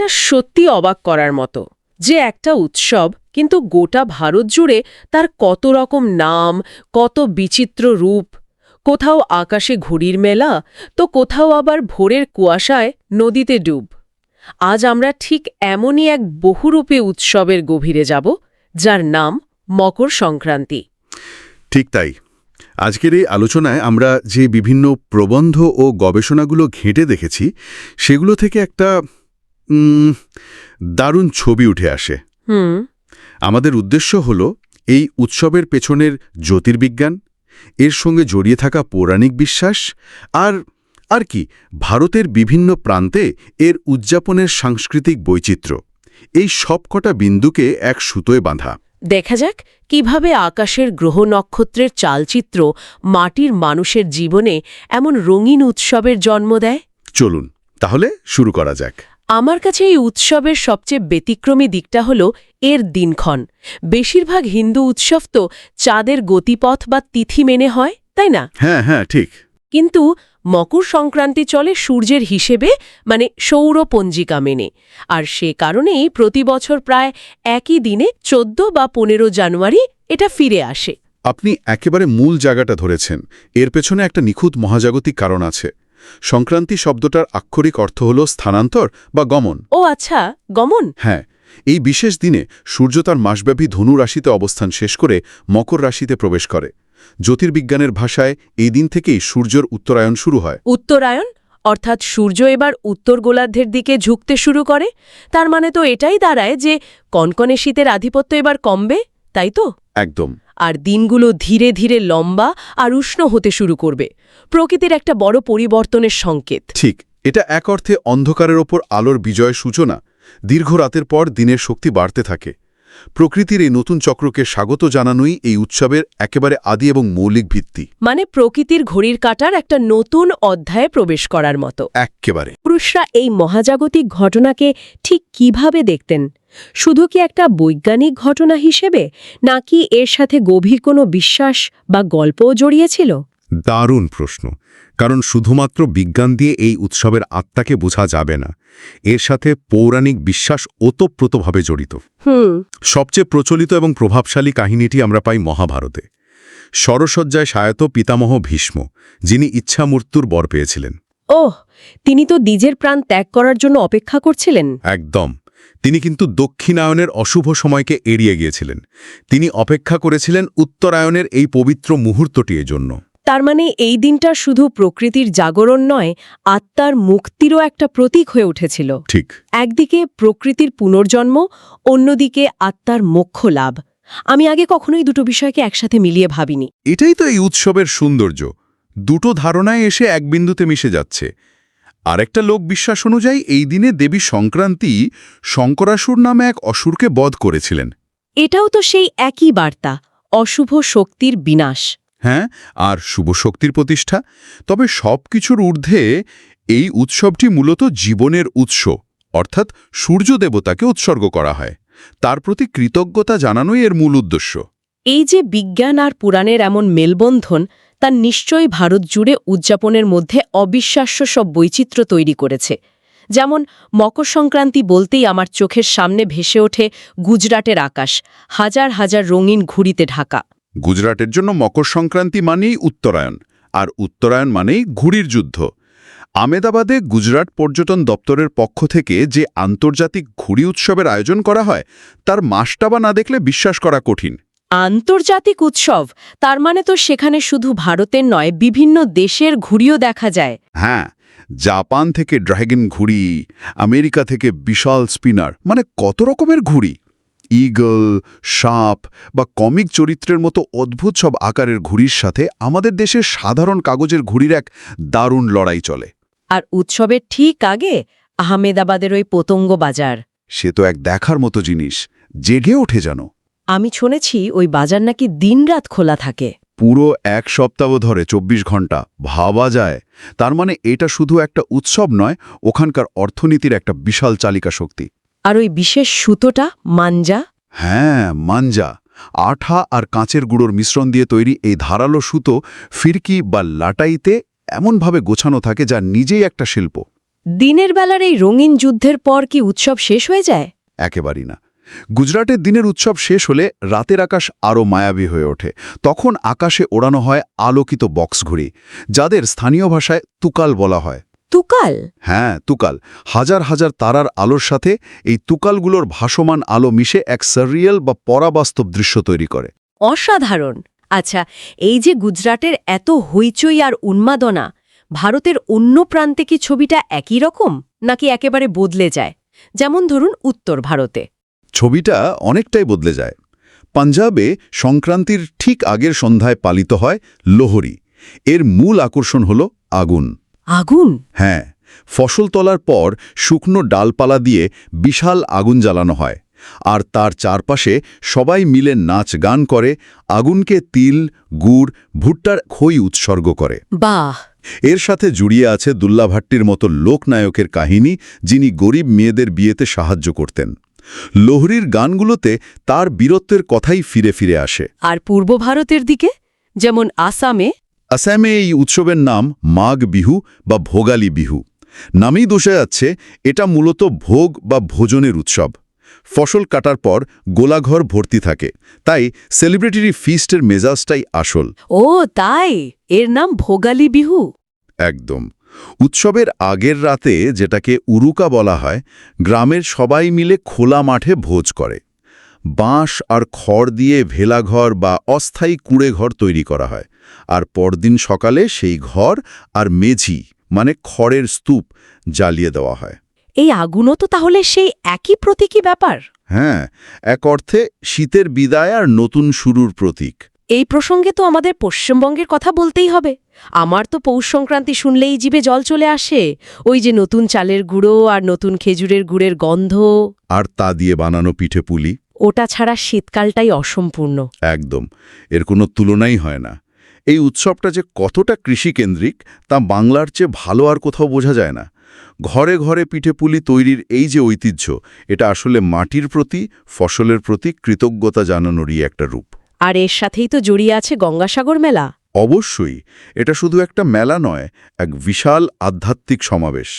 এটা সত্যি অবাক করার মতো যে একটা উৎসব কিন্তু গোটা ভারত জুড়ে তার কত রকম নাম, কত বিচিত্র রূপ। কোথাও আকাশে ঘুড়ির মেলা, তো কোথাও আবার ভোরের কুয়াশায় নদীতে ডুব। আজ আমরা ঠিক এমনই এক বহুরূপী উৎসবের গভীরে যাব, যার নাম মকর সংক্রান্তি। ঠিক তাই। আজকের এই আলোচনায় আমরা যে বিভিন্ন প্রবন্ধ ও গবেষণাগুলো ঘেঁটে দেখেছি, সেগুলো থেকে একটা দারুণ ছবি উঠে আসে। হুম। আমাদের উদ্দেশ্য হল এই উৎসবের পেছনের জ্যোতির্বিজ্ঞান এর সঙ্গে জড়িয়ে থাকা পৌরাণিক বিশ্বাস আর আর কি ভারতের বিভিন্ন প্রান্তে এর উদযাপনের সাংস্কৃতিক বৈচিত্র্য। এই সবকটা বিন্দুকে এক সুতোয় বাঁধা। দেখা যাক কীভাবে আকাশের গ্রহ নক্ষত্রের চালচিত্র মাটির মানুষের জীবনে এমন রঙিন উৎসবের জন্ম দেয়। চলুন তাহলে শুরু করা যাক। আমার কাছে এই উৎসবের সবচেয়ে ব্যতিক্রমী দিকটা হল এর দিনক্ষণ। বেশিরভাগ হিন্দু উৎসব তো চাঁদের গতিপথ বা তিথি মেনে হয় তাই না? হ্যাঁ হ্যাঁ ঠিক। কিন্তু মকর সংক্রান্তি চলে সূর্যের হিসেবে মানে সৌর পঞ্জিকা মেনে। আর সে কারণেই প্রতি বছর প্রায় একই দিনে চোদ্দ বা পনেরো জানুয়ারি এটা ফিরে আসে। আপনি একেবারে মূল জায়গাটা ধরেছেন। এর পেছনে একটা নিখুঁত মহাজাগতিক কারণ আছে। সংক্রান্তি শব্দটার আক্ষরিক অর্থ হল স্থানান্তর বা গমন। ও আচ্ছা গমন? হ্যাঁ এই বিশেষ দিনে সূর্য তার মাসব্যাপী ধনু রাশিতে অবস্থান শেষ করে মকর রাশিতে প্রবেশ করে। জ্যোতির্বিজ্ঞানের ভাষায় এই দিন থেকেই সূর্যর উত্তরায়ণ শুরু হয়। উত্তরায়ণ? অর্থাৎ সূর্য এবার উত্তর গোলার্ধের দিকে ঝুঁকতে শুরু করে। তার মানে তো এটাই দাঁড়ায় যে কনকনে শীতের আধিপত্য এবার কমবে। তাই তো? একদম। আর দিনগুলো ধীরে ধীরে লম্বা আর উষ্ণ হতে শুরু করবে। প্রকৃতির একটা বড় পরিবর্তনের সংকেত। ঠিক এটা এক অর্থে অন্ধকারের ওপর আলোর বিজয় সূচনা। দীর্ঘ রাতের পর দিনের শক্তি বাড়তে থাকে। প্রকৃতির এই নতুন চক্রকে স্বাগত জানানোই এই উৎসবের একেবারে আদি এবং মৌলিক ভিত্তি। মানে প্রকৃতির ঘড়ির কাটার একটা নতুন অধ্যায়ে প্রবেশ করার মতো। এক্কেবারে। পুরুষরা এই মহাজাগতিক ঘটনাকে ঠিক কীভাবে দেখতেন? শুধু কি একটা বৈজ্ঞানিক ঘটনা হিসেবে নাকি এর সাথে গভীর কোনো বিশ্বাস বা গল্পও জড়িয়েছিল? দারুণ প্রশ্ন কারণ শুধুমাত্র বিজ্ঞান দিয়ে এই উৎসবের আত্মাকে বোঝা যাবে না। এর সাথে পৌরাণিক বিশ্বাস ওতপ্রোতভাবে জড়িত। সবচেয়ে প্রচলিত এবং প্রভাবশালী কাহিনীটি আমরা পাই মহাভারতে। সরসজ্জায় সায়ত পিতামহ ভীষ্ম যিনি ইচ্ছা মৃত্যুর বর পেয়েছিলেন। ওহ তিনি তো দ্বিজের প্রাণ ত্যাগ করার জন্য অপেক্ষা করছিলেন। একদম। তিনি কিন্তু দক্ষিণায়নের অশুভ সময়কে এড়িয়ে গিয়েছিলেন। তিনি অপেক্ষা করেছিলেন উত্তরায়ণের এই পবিত্র মুহূর্তটির জন্য তার মানে এই দিনটা শুধু প্রকৃতির জাগরণ নয় আত্মার মুক্তিরও একটা প্রতীক হয়ে উঠেছিল। ঠিক। একদিকে প্রকৃতির পুনর্জন্ম অন্যদিকে আত্মার মোক্ষ লাভ। আমি আগে কখনোই দুটো বিষয়কে একসাথে মিলিয়ে ভাবিনি। এটাই তো এই উৎসবের সৌন্দর্য। দুটো ধারণায় এসে এক বিন্দুতে মিশে যাচ্ছে। আরেকটা লোক বিশ্বাস অনুযায়ী এই দিনে দেবী সংক্রান্তি শঙ্করাসুর নামে এক অসুরকে বধ করেছিলেন। এটাও তো সেই একই বার্তা অশুভ শক্তির বিনাশ। হ্যাঁ আর শুভ শক্তির প্রতিষ্ঠা। তবে সব কিছুর ঊর্ধ্বে এই উৎসবটি মূলত জীবনের উৎস, অর্থাৎ সূর্য দেবতাকে উৎসর্গ করা হয়। তার প্রতি কৃতজ্ঞতা জানানোই এর মূল উদ্দেশ্য। এই যে বিজ্ঞান আর পুরাণের এমন মেলবন্ধন, তা নিশ্চয়ই ভারত জুড়ে উদযাপনের মধ্যে অবিশ্বাস্য সব বৈচিত্র্য তৈরি করেছে। যেমন মকর সংক্রান্তি বলতেই আমার চোখের সামনে ভেসে ওঠে গুজরাটের আকাশ, হাজার হাজার রঙিন ঘুড়িতে ঢাকা। গুজরাটের জন্য মকর সংক্রান্তি মানেই উত্তরায়ণ আর উত্তরায়ণ মানেই ঘুড়ির যুদ্ধ। আমেদাবাদে গুজরাট পর্যটন দপ্তরের পক্ষ থেকে যে আন্তর্জাতিক ঘুড়ি উৎসবের আয়োজন করা হয় তার মাসটাবা না দেখলে বিশ্বাস করা কঠিন। আন্তর্জাতিক উৎসব? তার মানে তো সেখানে শুধু ভারতের নয় বিভিন্ন দেশের ঘুড়িও দেখা যায়। হ্যাঁ জাপান থেকে ড্রাগন ঘুড়ি আমেরিকা থেকে বিশাল স্পিনার মানে কত রকমের ঘুড়ি? ইগল সাপ বা কমিক চরিত্রের মতো অদ্ভুত সব আকারের ঘুড়ির সাথে আমাদের দেশের সাধারণ কাগজের ঘুড়ির এক দারুণ লড়াই চলে। আর উৎসবের ঠিক আগে আহমেদাবাদের ওই পতঙ্গ বাজার। সে তো এক দেখার মতো জিনিস জেগে ওঠে যেন। আমি শুনেছি ওই বাজার নাকি দিনরাত খোলা থাকে। পুরো এক সপ্তাহ ধরে ২৪ ঘণ্টা ভাবা যায় তার মানে এটা শুধু একটা উৎসব নয় ওখানকার অর্থনীতির একটা বিশাল চালিকা শক্তি। আর ওই বিশেষ সুতোটা মাঞ্জা? হ্যাঁ মাঞ্জা। আঠা আর কাঁচের গুঁড়োর মিশ্রণ দিয়ে তৈরি এই ধারালো সুতো ফিরকি বা লাটাইতে এমনভাবে গোছানো থাকে যা নিজেই একটা শিল্প। দিনের বেলার এই রঙিন যুদ্ধের পর কি উৎসব শেষ হয়ে যায়? একেবারেই না। গুজরাটের দিনের উৎসব শেষ হলে রাতের আকাশ আরও মায়াবী হয়ে ওঠে। তখন আকাশে ওড়ানো হয় আলোকিত বক্স ঘুড়ি যাদের স্থানীয় ভাষায় তুকাল বলা হয়। তুকাল? হ্যাঁ তুকাল। হাজার হাজার তারার আলোর সাথে এই তুকালগুলোর ভাসমান আলো মিশে এক সারিয়াল বা পরাবাস্তব দৃশ্য তৈরি করে। অসাধারণ। আচ্ছা এই যে গুজরাটের এত হইচই আর উন্মাদনা ভারতের অন্য প্রান্তে কি ছবিটা একই রকম নাকি একেবারে বদলে যায়? যেমন ধরুন উত্তর ভারতে। ছবিটা অনেকটাই বদলে যায়। পাঞ্জাবে সংক্রান্তির ঠিক আগের সন্ধ্যায় পালিত হয় লোহরি। এর মূল আকর্ষণ হল আগুন। আগুন? হ্যাঁ ফসল তোলার পর শুকনো ডালপালা দিয়ে বিশাল আগুন জ্বালানো হয় আর তার চারপাশে সবাই মিলে নাচ গান করে আগুনকে তিল গুড় ভুট্টার খই উৎসর্গ করে। বাহ! এর সাথে জুড়িয়ে আছে দুল্লাভাট্টির মতো লোকনায়কের কাহিনী যিনি গরিব মেয়েদের বিয়েতে সাহায্য করতেন। লোহরির গানগুলোতে তার বীরত্বের কথাই ফিরে ফিরে আসে। আর পূর্ব ভারতের দিকে? যেমন আসামে আসামে এই উৎসবের নাম মাঘ বিহু বা ভোগালী বিহু। নামেই দোষে যাচ্ছে এটা মূলত ভোগ বা ভোজনের উৎসব। ফসল কাটার পর গোলাঘর ভর্তি থাকে তাই সেলিব্রিটির ফিস্টের মেজাজটাই আসল। ও তাই? এর নাম ভোগালী বিহু? একদম। উৎসবের আগের রাতে যেটাকে উরুকা বলা হয় গ্রামের সবাই মিলে খোলা মাঠে ভোজ করে। বাঁশ আর খড় দিয়ে ভেলাঘর বা অস্থায়ী কুঁড়ে ঘর তৈরি করা হয়। আর পরদিন সকালে সেই ঘর আর মেঝি মানে খড়ের স্তূপ জ্বালিয়ে দেওয়া হয়। এই আগুনও তো তাহলে সেই একই প্রতীকী ব্যাপার? হ্যাঁ এক অর্থে শীতের বিদায় আর নতুন শুরুর প্রতীক। এই প্রসঙ্গে তো আমাদের পশ্চিমবঙ্গের কথা বলতেই হবে। আমার তো পৌষ সংক্রান্তি শুনলেই জিভে জল চলে আসে। ওই যে নতুন চালের গুঁড়ো আর নতুন খেজুরের গুড়ের গন্ধ। আর তা দিয়ে বানানো পিঠে পুলি। ওটা ছাড়া শীতকালটাই অসম্পূর্ণ। একদম এর কোনো তুলনাই হয় না। এই উৎসবটা যে কতটা কৃষিকেন্দ্রিক তা বাংলার চেয়ে ভালো আর কোথাও বোঝা যায় না। ঘরে ঘরে পিঠেপুলি তৈরির এই যে ঐতিহ্য এটা আসলে মাটির প্রতি ফসলের প্রতি কৃতজ্ঞতা জানানোরই একটা রূপ। আর এর সাথেই তো জড়িয়ে আছে গঙ্গাসাগর মেলা। অবশ্যই এটা শুধু একটা মেলা নয় এক বিশাল আধ্যাত্মিক সমাবেশ।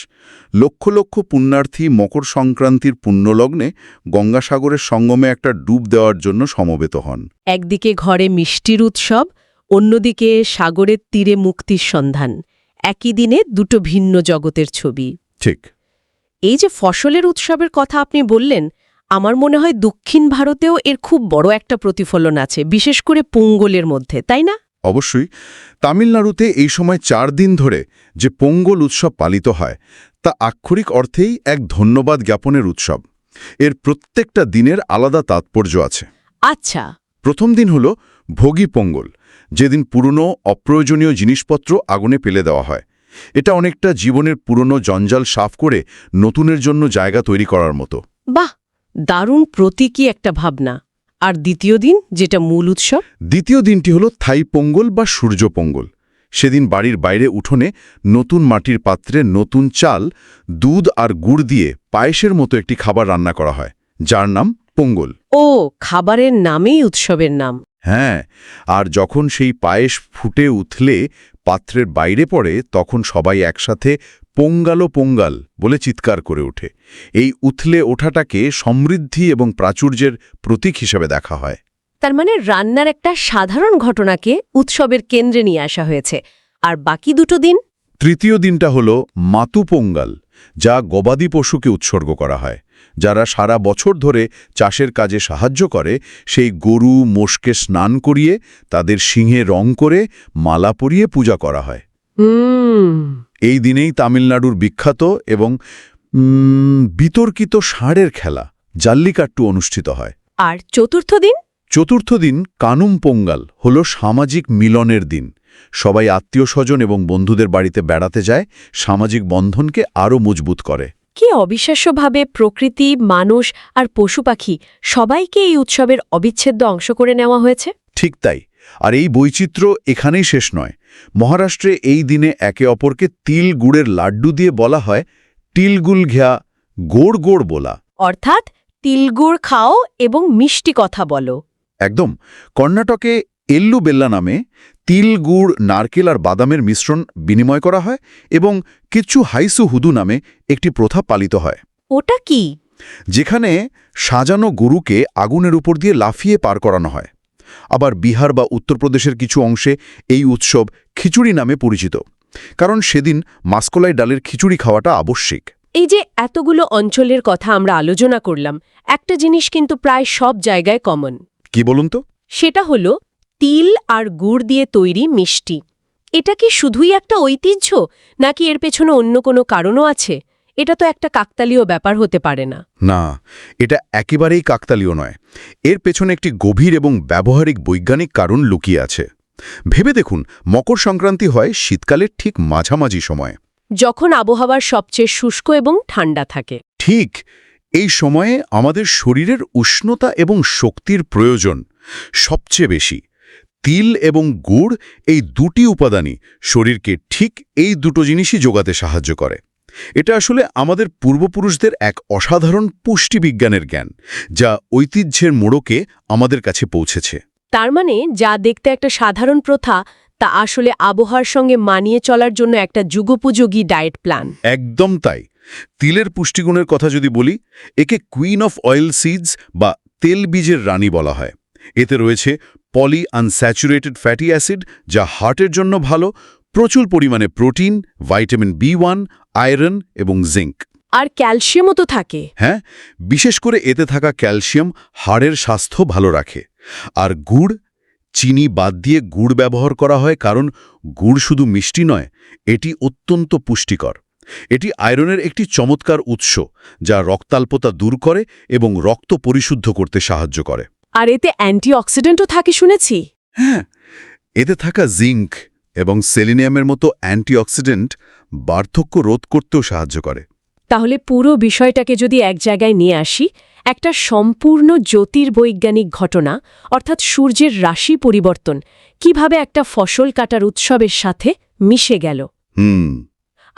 লক্ষ লক্ষ পুণ্যার্থী মকর সংক্রান্তির পুণ্যলগ্নে গঙ্গাসাগরের সঙ্গমে একটা ডুব দেওয়ার জন্য সমবেত হন। একদিকে ঘরে মিষ্টির উৎসব অন্যদিকে সাগরের তীরে মুক্তির সন্ধান। একই দিনে দুটো ভিন্ন জগতের ছবি। ঠিক। এই যে ফসলের উৎসবের কথা আপনি বললেন আমার মনে হয় দক্ষিণ ভারতেও এর খুব বড় একটা প্রতিফলন আছে বিশেষ করে পোঙ্গলের মধ্যে তাই না? অবশ্যই। তামিলনাড়ুতে এই সময় চার দিন ধরে যে পোঙ্গল উৎসব পালিত হয় তা আক্ষরিক অর্থেই এক ধন্যবাদ জ্ঞাপনের উৎসব। এর প্রত্যেকটা দিনের আলাদা তাৎপর্য আছে। আচ্ছা। প্রথম দিন হল ভোগী পোঙ্গল। যেদিন পুরনো অপ্রয়োজনীয় জিনিসপত্র আগুনে ফেলে দেওয়া হয়। এটা অনেকটা জীবনের পুরনো জঞ্জাল সাফ করে নতুনের জন্য জায়গা তৈরি করার মতো। বাহ! দারুণ প্রতীকী একটা ভাবনা। আর দ্বিতীয় দিন যেটা মূল উৎসব? দ্বিতীয় দিনটি হল থাই পোঙ্গল বা সূর্য পঙ্গল। সেদিন বাড়ির বাইরে উঠোনে নতুন মাটির পাত্রে নতুন চাল দুধ আর গুড় দিয়ে পায়েসের মতো একটি খাবার রান্না করা হয় যার নাম পোঙ্গল। ও খাবারের নামেই উৎসবের নাম। হ্যাঁ আর যখন সেই পায়েস ফুটে উথলে পাত্রের বাইরে পড়ে তখন সবাই একসাথে পোঙ্গালো পোঙ্গাল বলে চিৎকার করে ওঠে। এই উথলে ওঠাটাকে সমৃদ্ধি এবং প্রাচুর্যের প্রতীক হিসেবে দেখা হয়। তার মানে রান্নার একটা সাধারণ ঘটনাকে উৎসবের কেন্দ্রে নিয়ে আসা হয়েছে। আর বাকি দুটো দিন? তৃতীয় দিনটা হল মাতু পোঙ্গাল যা গবাদি পশুকে উৎসর্গ করা হয়। যারা সারা বছর ধরে চাষের কাজে সাহায্য করে সেই গরু মোষকে স্নান করিয়ে তাদের সিংহে রং করে মালা পরিয়ে পূজা করা হয়। এই দিনেই তামিলনাড়ুর বিখ্যাত এবং বিতর্কিত ষাঁড়ের খেলা জাল্লিকাট্টু অনুষ্ঠিত হয়। আর চতুর্থ দিন? চতুর্থ দিন কানুম পোঙ্গাল হল সামাজিক মিলনের দিন। সবাই আত্মীয় স্বজন এবং বন্ধুদের বাড়িতে বেড়াতে যায় সামাজিক বন্ধনকে আরও মজবুত করে। কি অবিশ্বাস্যভাবে প্রকৃতি মানুষ আর পশু পাখি সবাইকে এই উৎসবের অবিচ্ছেদ্য অংশ করে নেওয়া হয়েছে। ঠিক তাই। আর এই বৈচিত্র্য এখানেই শেষ নয়। মহারাষ্ট্রে এই দিনে একে অপরকে তিল গুড়ের লাড্ডু দিয়ে বলা হয় তিলগুল ঘেয়া গোড় গোড় বলা। অর্থাৎ তিলগুড় খাও এবং মিষ্টি কথা বলো। একদম। কর্ণাটকে এল্লু বেল্লা নামে তিল গুড় নারকেল আর বাদামের মিশ্রণ বিনিময় করা হয় এবং কিচ্ছু হাইসু হুদু নামে একটি প্রথা পালিত হয়। ওটা কি? যেখানে সাজানো গরুকে আগুনের উপর দিয়ে লাফিয়ে পার করানো হয়। আবার বিহার বা উত্তরপ্রদেশের কিছু অংশে এই উৎসব খিচুড়ি নামে পরিচিত কারণ সেদিন মাসকলাই ডালের খিচুড়ি খাওয়াটা আবশ্যিক। এই যে এতগুলো অঞ্চলের কথা আমরা আলোচনা করলাম একটা জিনিস কিন্তু প্রায় সব জায়গায় কমন। কি বলুন তো? সেটা হলো তিল আর গুড় দিয়ে তৈরি মিষ্টি। এটা কি শুধুই একটা ঐতিহ্য নাকি এর পেছনে অন্য কোনো কারণও আছে? এটা তো একটা কাকতালীয় ব্যাপার হতে পারে না। না এটা একেবারেই কাকতালীয় নয়। এর পেছনে একটি গভীর এবং ব্যবহারিক বৈজ্ঞানিক কারণ লুকিয়ে আছে। ভেবে দেখুন মকর সংক্রান্তি হয় শীতকালের ঠিক মাঝামাঝি সময়। যখন আবহাওয়ার সবচেয়ে শুষ্ক এবং ঠান্ডা থাকে। ঠিক এই সময়ে আমাদের শরীরের উষ্ণতা এবং শক্তির প্রয়োজন সবচেয়ে বেশি। তিল এবং গুড় এই দুটি উপাদানই শরীরকে ঠিক এই দুটো জিনিসই যোগাতে সাহায্য করে। এটা আসলে আমাদের পূর্বপুরুষদের এক অসাধারণ পুষ্টিবিজ্ঞানের জ্ঞান যা ঐতিহ্যের মোড়কে আমাদের কাছে পৌঁছেছে। তার মানে যা দেখতে একটা সাধারণ প্রথা তা আসলে আবহাওয়ার সঙ্গে মানিয়ে চলার জন্য একটা যুগোপযোগী ডায়েট প্ল্যান। একদম তাই। তিলের পুষ্টিগুণের কথা যদি বলি একে কুইন অফ অয়েল সিডস বা তেল বীজের রানী বলা হয়। এতে রয়েছে পলি আনস্যাচুরেটেড ফ্যাটি অ্যাসিড যা হার্টের জন্য ভালো প্রচুর পরিমাণে protein vitamin B one iron এবং জিঙ্ক আর ক্যালসিয়ামও তো থাকে। হ্যাঁ বিশেষ করে এতে থাকা ক্যালসিয়াম হাড়ের স্বাস্থ্য ভালো রাখে। আর গুড় চিনি বাদ দিয়ে গুড় ব্যবহার করা হয় কারণ গুড় শুধু মিষ্টি নয় এটি অত্যন্ত পুষ্টিকর। এটি আয়রনের একটি চমৎকার উৎস যা রক্তাল্পতা দূর করে এবং রক্ত পরিশুদ্ধ করতে সাহায্য করে। আর এতে অ্যান্টিঅক্সিডেন্টও থাকে শুনেছি। হ্যাঁ এতে থাকা জিঙ্ক এবং সেলিনিয়ামের মতো অ্যান্টিঅক্সিডেন্ট বার্ধক্য রোধ করতেও সাহায্য করে। তাহলে পুরো বিষয়টাকে যদি এক জায়গায় নিয়ে আসি একটা সম্পূর্ণ জ্যোতির্বৈজ্ঞানিক ঘটনা অর্থাৎ সূর্যের রাশি পরিবর্তন কীভাবে একটা ফসল কাটার উৎসবের সাথে মিশে গেল? হুম।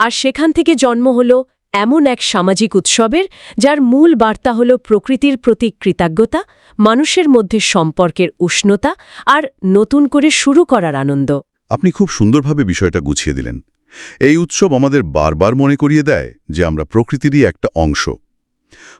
আর সেখান থেকে জন্ম হল এমন এক সামাজিক উৎসবের যার মূল বার্তা হল প্রকৃতির প্রতি কৃতজ্ঞতা মানুষের মধ্যে সম্পর্কের উষ্ণতা আর নতুন করে শুরু করার আনন্দ। আপনি খুব সুন্দরভাবে বিষয়টা গুছিয়ে দিলেন। এই উৎসব আমাদের বারবার মনে করিয়ে দেয় যে আমরা প্রকৃতিরই একটা অংশ।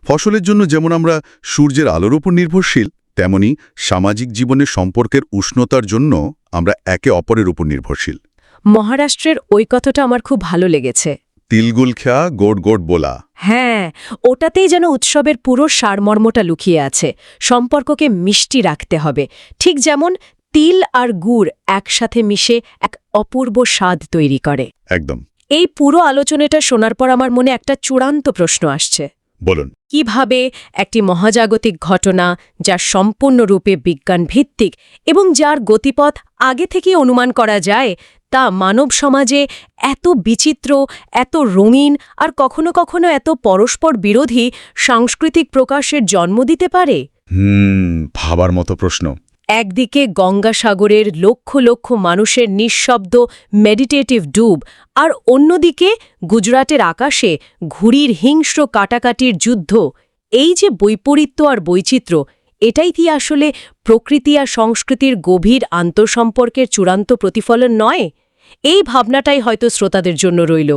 ফসলের জন্য যেমন আমরা সূর্যের আলোর উপর নির্ভরশীল তেমনি সামাজিক জীবনের সম্পর্কের উষ্ণতার জন্য আমরা একে অপরের উপর নির্ভরশীল। মহারাষ্ট্রের ওই কথাটা আমার খুব ভালো লেগেছে। তিলগুল খেয়া গোট গোট বোলা। হ্যাঁ ওটাতেই যেন উৎসবের পুরো সারমর্মটা লুকিয়ে আছে। সম্পর্ককে মিষ্টি রাখতে হবে। ঠিক যেমন তিল আর গুড় একসাথে মিশে এক অপূর্ব স্বাদ তৈরি করে। একদম। এই পুরো আলোচনাটা শোনার পর আমার মনে একটা চূড়ান্ত প্রশ্ন আসছে। বলুন। কীভাবে একটি মহাজাগতিক ঘটনা যা সম্পূর্ণরূপে বিজ্ঞান ভিত্তিক এবং যার গতিপথ আগে থেকে অনুমান করা যায় তা মানব সমাজে এত বিচিত্র এত রঙিন আর কখনো কখনো এত পরস্পর বিরোধী সাংস্কৃতিক প্রকাশের জন্ম দিতে পারে? হুম ভাবার মতো প্রশ্ন। একদিকে গঙ্গাসাগরের লক্ষ লক্ষ মানুষের নিঃশব্দ মেডিটেটিভ ডুব আর অন্যদিকে গুজরাটের আকাশে ঘুড়ির হিংস্র কাটাকাটির যুদ্ধ। এই যে বৈপরীত্য আর বৈচিত্র্য এটাই কি আসলে প্রকৃতি আর সংস্কৃতির গভীর আন্তঃসম্পর্কের চূড়ান্ত প্রতিফলন নয়? এই ভাবনাটাই হয়তো শ্রোতাদের জন্য রইল।